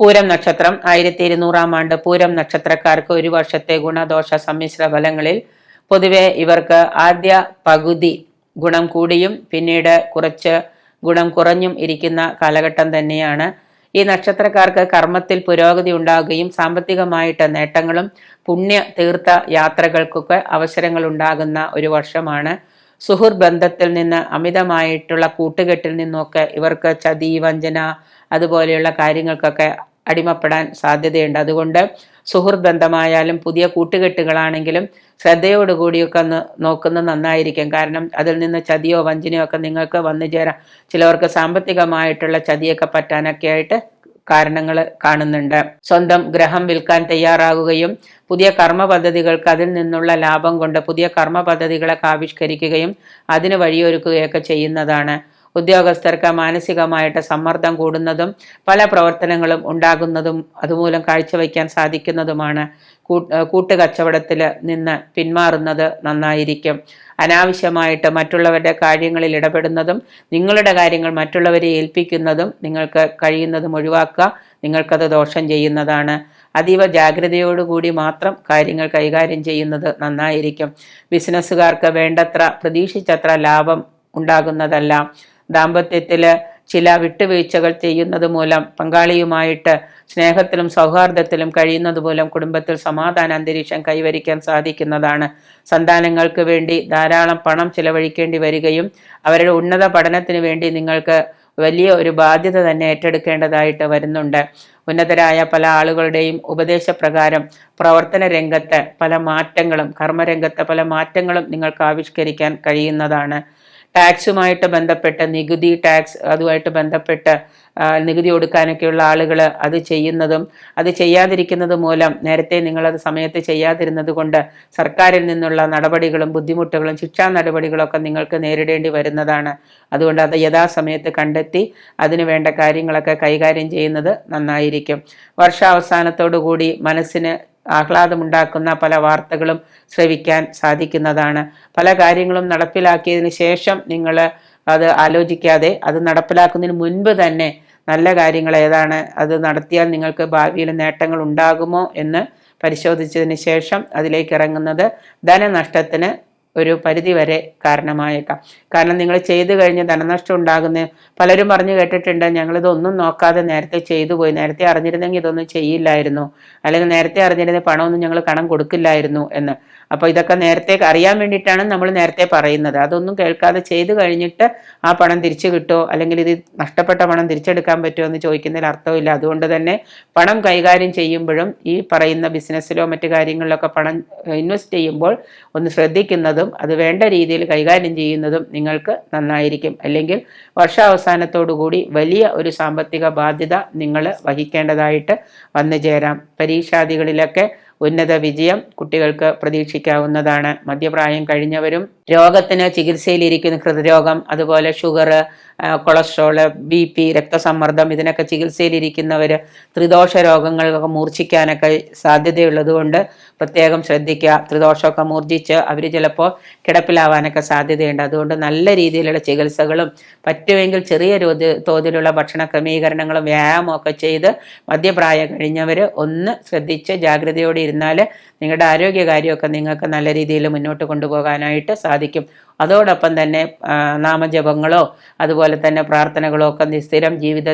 പൂരം നക്ഷത്രം ആയിരത്തി ഇരുന്നൂറാം ആണ്ട് പൂരം നക്ഷത്രക്കാർക്ക് ഒരു വർഷത്തെ ഗുണദോഷ സമ്മിശ്ര ഫലങ്ങളിൽ പൊതുവെ ഇവർക്ക് ആദ്യ പകുതി ഗുണം കൂടിയും പിന്നീട് കുറച്ച് ഗുണം കുറഞ്ഞും ഇരിക്കുന്ന കാലഘട്ടം തന്നെയാണ്. ഈ നക്ഷത്രക്കാർക്ക് കർമ്മത്തിൽ പുരോഗതി ഉണ്ടാകുകയും സാമ്പത്തികമായിട്ട് നേട്ടങ്ങളും പുണ്യ തീർത്ഥ യാത്രകൾക്കൊക്കെ അവസരങ്ങൾ ഉണ്ടാകുന്ന ഒരു വർഷമാണ്. സുഹൃത്ത് ബന്ധത്തിൽ നിന്ന് അമിതമായിട്ടുള്ള കൂട്ടുകെട്ടിൽ നിന്നൊക്കെ ഇവർക്ക് ചതി വഞ്ചന അതുപോലെയുള്ള കാര്യങ്ങൾക്കൊക്കെ അടിമപ്പെടാൻ സാധ്യതയുണ്ട്. അതുകൊണ്ട് സുഹൃത്ത് ബന്ധമായാലും പുതിയ കൂട്ടുകെട്ടുകളാണെങ്കിലും ശ്രദ്ധയോടുകൂടിയൊക്കെ ഒന്ന് നോക്കുന്നത് നന്നായിരിക്കും. കാരണം അതിൽ നിന്ന് ചതിയോ വഞ്ചനയോ ഒക്കെ നിങ്ങൾക്ക് വന്നു ചേരാം. ചിലവർക്ക് സാമ്പത്തികമായിട്ടുള്ള ചതിയൊക്കെ പറ്റാനൊക്കെ ആയിട്ട് കാരണങ്ങൾ കാണുന്നുണ്ട്. സ്വന്തം ഗ്രഹം വിൽക്കാൻ തയ്യാറാകുകയും പുതിയ കർമ്മ പദ്ധതികൾക്ക് അതിൽ നിന്നുള്ള ലാഭം കൊണ്ട് പുതിയ കർമ്മ പദ്ധതികളൊക്കെ ആവിഷ്കരിക്കുകയും അതിന് വഴിയൊരുക്കുകയൊക്കെ ചെയ്യുന്നതാണ്. ഉദ്യോഗസ്ഥർക്ക് മാനസികമായിട്ട് സമ്മർദ്ദം കൂടുന്നതും പല പ്രവർത്തനങ്ങളും ഉണ്ടാകുന്നതും അതുമൂലം കാഴ്ചവെക്കാൻ സാധിക്കുന്നതുമാണ്. കൂട്ടുകച്ചവടത്തിൽ നിന്ന് പിന്മാറുന്നത് നന്നായിരിക്കും. അനാവശ്യമായിട്ട് മറ്റുള്ളവരുടെ കാര്യങ്ങളിൽ ഇടപെടുന്നതും നിങ്ങളുടെ കാര്യങ്ങൾ മറ്റുള്ളവരെ ഏൽപ്പിക്കുന്നതും നിങ്ങൾക്ക് കഴിയുന്നതും ഒഴിവാക്കുക നിങ്ങൾക്കത് ദോഷം ചെയ്യുന്നതാണ്. അതീവ ജാഗ്രതയോടുകൂടി മാത്രം കാര്യങ്ങൾ കൈകാര്യം ചെയ്യുന്നത് നന്നായിരിക്കും. ബിസിനസ്സുകാർക്ക് വേണ്ടത്ര പ്രതീക്ഷിച്ചത്ര ലാഭം ഉണ്ടാകുന്നതല്ല. ദാമ്പത്യത്തിൽ ചില വിട്ടുവീഴ്ചകൾ ചെയ്യുന്നത് മൂലം പങ്കാളിയുമായിട്ട് സ്നേഹത്തിലും സൗഹാർദ്ദത്തിലും കഴിയുന്നത് മൂലം കുടുംബത്തിൽ സമാധാന അന്തരീക്ഷം കൈവരിക്കാൻ സാധിക്കുന്നതാണ്. സന്താനങ്ങൾക്ക് വേണ്ടി ധാരാളം പണം ചിലവഴിക്കേണ്ടി വരികയും അവരുടെ ഉന്നത പഠനത്തിന് വേണ്ടി നിങ്ങൾക്ക് വലിയ ഒരു ബാധ്യത തന്നെ ഏറ്റെടുക്കേണ്ടതായിട്ട് വരുന്നുണ്ട്. ഉന്നതരായ പല ആളുകളുടെയും ഉപദേശപ്രകാരം പ്രവർത്തന രംഗത്തെ പല മാറ്റങ്ങളും കർമ്മരംഗത്തെ പല മാറ്റങ്ങളും നിങ്ങൾക്ക് ആവിഷ്കരിക്കാൻ കഴിയുന്നതാണ്. ടാക്സുമായിട്ട് ബന്ധപ്പെട്ട നികുതി ടാക്സ് അതുമായിട്ട് ബന്ധപ്പെട്ട് നികുതി കൊടുക്കാനൊക്കെയുള്ള ആളുകൾ അത് ചെയ്യുന്നതും അത് ചെയ്യാതിരിക്കുന്നത് മൂലം നേരത്തെ നിങ്ങളത് സമയത്ത് ചെയ്യാതിരുന്നത് കൊണ്ട് സർക്കാരിൽ നിന്നുള്ള നടപടികളും ബുദ്ധിമുട്ടുകളും ശിക്ഷാ നടപടികളൊക്കെ നിങ്ങൾക്ക് നേരിടേണ്ടി വരുന്നതാണ്. അതുകൊണ്ട് അത് യഥാസമയത്ത് കണ്ടെത്തി അതിനു വേണ്ട കാര്യങ്ങളൊക്കെ കൈകാര്യം ചെയ്യുന്നത് നന്നായിരിക്കും. വർഷാവസാനത്തോടു കൂടി മനസ്സിന് ആഹ്ലാദമുണ്ടാക്കുന്ന പല വാർത്തകളും ശ്രവിക്കാൻ സാധിക്കുന്നതാണ്. പല കാര്യങ്ങളും നടപ്പിലാക്കിയതിന് ശേഷം നിങ്ങൾ അത് ആലോചിക്കാതെ അത് നടപ്പിലാക്കുന്നതിന് മുൻപ് തന്നെ നല്ല കാര്യങ്ങൾ ഏതാണ് അത് നടത്തിയാൽ നിങ്ങൾക്ക് ഭാവിയിൽ നേട്ടങ്ങൾ ഉണ്ടാകുമോ എന്ന് പരിശോധിച്ചതിന് ശേഷം അതിലേക്ക് ഇറങ്ങുന്നത് ധനനഷ്ടത്തിന് ഒരു പരിധി വരെ കാരണമായേക്കാം. കാരണം നിങ്ങൾ ചെയ്തു കഴിഞ്ഞ് ധനനഷ്ടം ഉണ്ടാകുന്ന പലരും പറഞ്ഞു കേട്ടിട്ടുണ്ട് ഞങ്ങളിതൊന്നും നോക്കാതെ നേരത്തെ ചെയ്തു പോയി. നേരത്തെ അറിഞ്ഞിരുന്നെങ്കിൽ ഇതൊന്നും ചെയ്യില്ലായിരുന്നു. അല്ലെങ്കിൽ നേരത്തെ അറിഞ്ഞിരുന്ന പണമൊന്നും ഞങ്ങൾ കണം കൊടുക്കില്ലായിരുന്നു എന്ന്. അപ്പോൾ ഇതൊക്കെ നേരത്തെ അറിയാൻ വേണ്ടിയിട്ടാണ് നമ്മൾ നേരത്തെ പറയുന്നത്. അതൊന്നും കേൾക്കാതെ ചെയ്തു കഴിഞ്ഞിട്ട് ആ പണം തിരിച്ചു കിട്ടുമോ? അല്ലെങ്കിൽ ഇത് നഷ്ടപ്പെട്ട പണം തിരിച്ചെടുക്കാൻ പറ്റുമോ എന്ന് ചോദിക്കുന്നതിൽ അർത്ഥമില്ല. അതുകൊണ്ട് തന്നെ പണം കൈകാര്യം ചെയ്യുമ്പോഴും ഈ പറയുന്ന ബിസിനസ്സിലോ മറ്റു കാര്യങ്ങളിലൊക്കെ പണം ഇൻവെസ്റ്റ് ചെയ്യുമ്പോൾ ഒന്ന് ശ്രദ്ധിക്കുന്നതും അത് വേണ്ട രീതിയിൽ കൈകാര്യം ചെയ്യുന്നതും നിങ്ങൾക്ക് നന്നായിരിക്കും. അല്ലെങ്കിൽ വർഷാവസാനത്തോടുകൂടി വലിയ ഒരു സാമ്പത്തിക ബാധ്യത നിങ്ങൾ വഹിക്കേണ്ടതായിട്ട് വന്നു ചേരാം. പരീക്ഷാദികളിലൊക്കെ ഉന്നത വിജയം കുട്ടികൾക്ക് പ്രതീക്ഷിക്കാവുന്നതാണ്. മധ്യപ്രായം കഴിഞ്ഞവരും രോഗത്തിന് ചികിത്സയിലിരിക്കുന്ന ഹൃദ്രോഗം അതുപോലെ ഷുഗർ കൊളസ്ട്രോൾ ബി പി രക്തസമ്മർദ്ദം ഇതിനൊക്കെ ചികിത്സയിലിരിക്കുന്നവർ ത്രിദോഷ രോഗങ്ങളൊക്കെ മൂർച്ഛിക്കാനൊക്കെ സാധ്യതയുള്ളത് കൊണ്ട് പ്രത്യേകം ശ്രദ്ധിക്കുക. ത്രിദോഷമൊക്കെ മൂർജിച്ച് അവർ ചിലപ്പോൾ കിടപ്പിലാവാനൊക്കെ സാധ്യതയുണ്ട്. അതുകൊണ്ട് നല്ല രീതിയിലുള്ള ചികിത്സകളും പറ്റുമെങ്കിൽ ചെറിയ തോതിലുള്ള ഭക്ഷണ ക്രമീകരണങ്ങളും വ്യായാമമൊക്കെ ചെയ്ത് മധ്യപ്രായം കഴിഞ്ഞവർ ഒന്ന് ശ്രദ്ധിച്ച് ജാഗ്രതയോടെ ഇരുന്നാൽ നിങ്ങളുടെ ആരോഗ്യകാര്യമൊക്കെ നിങ്ങൾക്ക് നല്ല രീതിയിൽ മുന്നോട്ട് കൊണ്ടുപോകാനായിട്ട് സാധിക്കും. അതോടൊപ്പം തന്നെ നാമജപങ്ങളോ അതുപോലെ തന്നെ പ്രാർത്ഥനകളോ ഒക്കെ സ്ഥിരം ജീവിത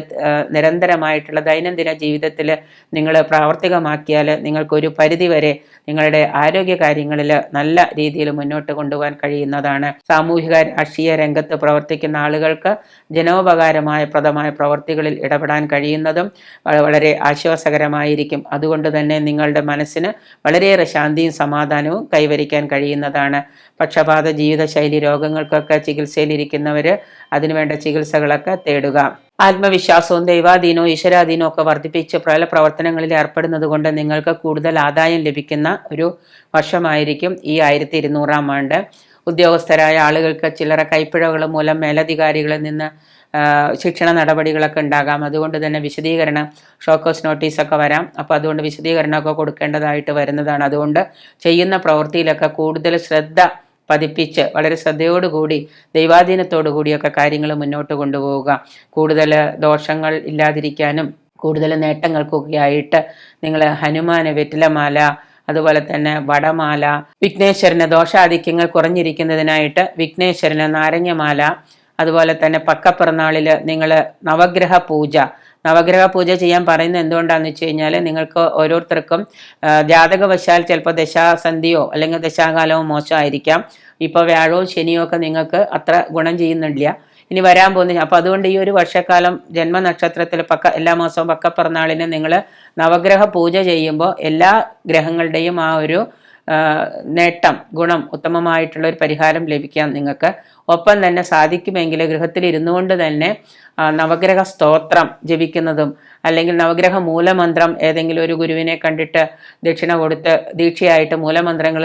നിരന്തരമായിട്ടുള്ള ദൈനംദിന ജീവിതത്തിൽ നിങ്ങൾ പ്രാവർത്തികമാക്കിയാൽ നിങ്ങൾക്കൊരു പരിധിവരെ നിങ്ങളുടെ ആരോഗ്യ കാര്യങ്ങളിൽ നല്ല രീതിയിൽ മുന്നോട്ട് കൊണ്ടുപോകാൻ കഴിയുന്നതാണ്. സാമൂഹിക രാഷ്ട്രീയ രംഗത്ത് പ്രവർത്തിക്കുന്ന ആളുകൾക്ക് ജനോപകാരമായ പ്രദമായ പ്രവർത്തികളിൽ ഇടപെടാൻ കഴിയുന്നതും വളരെ ആശ്വാസകരമായിരിക്കും. അതുകൊണ്ട് തന്നെ നിങ്ങളുടെ മനസ്സിന് വളരെയേറെ ശാന്തിയും സമാധാനവും കൈവരിക്കാൻ കഴിയുന്നതാണ്. പക്ഷപാത ജീവിതശൈലി രോഗങ്ങൾക്കൊക്കെ ചികിത്സയിലിരിക്കുന്നവർ അതിനുവേണ്ട ചികിത്സകളൊക്കെ തേടുക. ആത്മവിശ്വാസവും ദൈവാധീനവും ഈശ്വരാധീനവും ഒക്കെ വർദ്ധിപ്പിച്ച് പല പ്രവർത്തനങ്ങളിൽ ഏർപ്പെടുന്നത് കൊണ്ട് നിങ്ങൾക്ക് കൂടുതൽ ആദായം ലഭിക്കുന്ന ഒരു വർഷമായിരിക്കും ഈ ആയിരത്തി ഇരുന്നൂറാം ആണ്ട്. ഉദ്യോഗസ്ഥരായ ആളുകൾക്ക് ചില്ലറ കൈപ്പിഴകൾ മൂലം മേലധികാരികളിൽ നിന്ന് ശിക്ഷണ നടപടികളൊക്കെ ഉണ്ടാകാം. അതുകൊണ്ട് തന്നെ വിശദീകരണം ഷോക്കോസ് നോട്ടീസൊക്കെ വരാം. അപ്പോൾ അതുകൊണ്ട് വിശദീകരണമൊക്കെ കൊടുക്കേണ്ടതായിട്ട് വരുന്നതാണ്. അതുകൊണ്ട് ചെയ്യുന്ന പ്രവൃത്തിയിലൊക്കെ കൂടുതൽ ശ്രദ്ധ പതിപ്പിച്ച് വളരെ ശ്രദ്ധയോടുകൂടി ദൈവാധീനത്തോടു കൂടിയൊക്കെ കാര്യങ്ങൾ മുന്നോട്ട് കൊണ്ടുപോവുക. കൂടുതൽ ദോഷങ്ങൾ ഇല്ലാതിരിക്കാനും കൂടുതൽ നേട്ടങ്ങൾക്കൊക്കെ ആയിട്ട് നിങ്ങൾ ഹനുമാന് വെറ്റിലമാല അതുപോലെ തന്നെ വടമാല വിഘ്നേശ്വരന് ദോഷാധിക്യങ്ങൾ കുറഞ്ഞിരിക്കുന്നതിനായിട്ട് വിഘ്നേശ്വരന് നാരങ്ങമാല അതുപോലെ തന്നെ പക്കപ്പിറന്നാളിൽ നിങ്ങൾ നവഗ്രഹ പൂജ. നവഗ്രഹ പൂജ ചെയ്യാൻ പറയുന്നത് എന്തുകൊണ്ടാണെന്ന് വെച്ച് കഴിഞ്ഞാൽ നിങ്ങൾക്ക് ഓരോരുത്തർക്കും ജാതകവശാൽ ചിലപ്പോൾ ദശാസന്ധിയോ അല്ലെങ്കിൽ ദശാകാലമോ മോശമായിരിക്കാം. ഇപ്പോൾ വ്യാഴവും ശനിയോ ഒക്കെ നിങ്ങൾക്ക് അത്ര ഗുണം ചെയ്യുന്നില്ല. ഇനി വരാൻ പോകുന്ന അപ്പോൾ അതുകൊണ്ട് ഈ ഒരു വർഷക്കാലം ജന്മനക്ഷത്രത്തിൽ പക്ക എല്ലാ മാസവും പക്ക പിറന്നാളിന് നിങ്ങൾ നവഗ്രഹ പൂജ ചെയ്യുമ്പോൾ എല്ലാ ഗ്രഹങ്ങളുടെയും ആ ഒരു നേട്ടം ഗുണം ഉത്തമമായിട്ടുള്ള ഒരു പരിഹാരം ലഭിക്കാൻ നിങ്ങൾക്ക്. ഒപ്പം തന്നെ സാധിക്കുമെങ്കിൽ ഗൃഹത്തിൽ ഇരുന്നു കൊണ്ട് തന്നെ നവഗ്രഹ സ്തോത്രം ജപിക്കുന്നതും അല്ലെങ്കിൽ നവഗ്രഹ മൂലമന്ത്രം ഏതെങ്കിലും ഒരു ഗുരുവിനെ കണ്ടിട്ട് ദക്ഷിണ കൊടുത്ത് ദീക്ഷയായിട്ട് മൂലമന്ത്രങ്ങൾ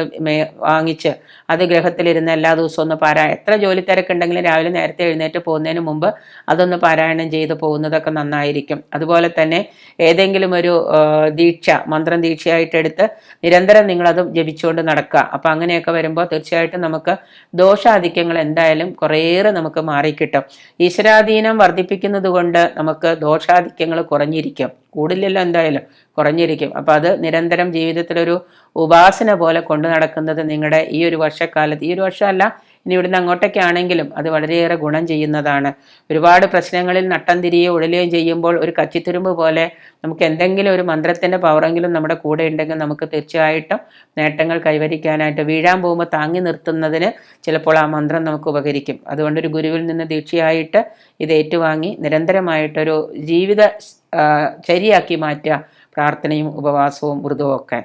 വാങ്ങിച്ച് അത് ഗ്രഹത്തിലിരുന്ന് എല്ലാ ദിവസവും ഒന്ന് പാരായണം. എത്ര ജോലി തിരക്കുണ്ടെങ്കിലും രാവിലെ നേരത്തെ എഴുന്നേറ്റ് പോകുന്നതിന് മുമ്പ് അതൊന്ന് പാരായണം ചെയ്ത് പോകുന്നതൊക്കെ നന്നായിരിക്കും. അതുപോലെ തന്നെ ഏതെങ്കിലും ഒരു ദീക്ഷ മന്ത്രം ദീക്ഷയായിട്ടെടുത്ത് നിരന്തരം നിങ്ങളത് ജപിച്ചുകൊണ്ട് നടക്കുക. അപ്പം അങ്ങനെയൊക്കെ വരുമ്പോൾ തീർച്ചയായിട്ടും നമുക്ക് ദോഷാധിക്യങ്ങൾ എന്തായാലും കുറേയേറെ നമുക്ക് മാറിക്കിട്ടും. ഈശ്വരാധീനം വർദ്ധിപ്പിക്കുന്നത് കൊണ്ട് നമുക്ക് ദോഷാധിക്യങ്ങൾ കുറഞ്ഞിരിക്കും. കൂടില്ലല്ലോ എന്തായാലും. കുറഞ്ഞിരിക്കും. അപ്പം അത് നിരന്തരം ജീവിതത്തിലൊരു ഉപാസന പോലെ കൊണ്ടു നടക്കുന്നത് നിങ്ങളുടെ ഈ ഒരു വർഷക്കാലത്ത്. ഈ ഒരു വർഷമല്ല ഇനി ഇവിടുന്ന് അങ്ങോട്ടേക്കാണെങ്കിലും അത് വളരെയേറെ ഗുണം ചെയ്യുന്നതാണ്. ഒരുപാട് പ്രശ്നങ്ങളിൽ നട്ടം തിരിയുകയും ഉഴലുകയും ചെയ്യുമ്പോൾ ഒരു കച്ചിത്തുരുമ്പ് പോലെ നമുക്ക് എന്തെങ്കിലും ഒരു മന്ത്രത്തിന്റെ പവറെങ്കിലും നമ്മുടെ കൂടെ ഉണ്ടെങ്കിൽ നമുക്ക് തീർച്ചയായിട്ടും നേട്ടങ്ങൾ കൈവരിക്കാനായിട്ട് വീഴാൻ പോകുമ്പോൾ താങ്ങി നിർത്തുന്നതിന് ചിലപ്പോൾ ആ മന്ത്രം നമുക്ക് ഉപകരിക്കും. അതുകൊണ്ട് ഒരു ഗുരുവിൽ നിന്ന് ദീക്ഷയായിട്ട് ഇത് ഏറ്റുവാങ്ങി നിരന്തരമായിട്ടൊരു ജീവിത ആ, ചര്യയാക്കി മാറ്റുക പ്രാർത്ഥനയും ഉപവാസവും വ്രതവും ഒക്കെ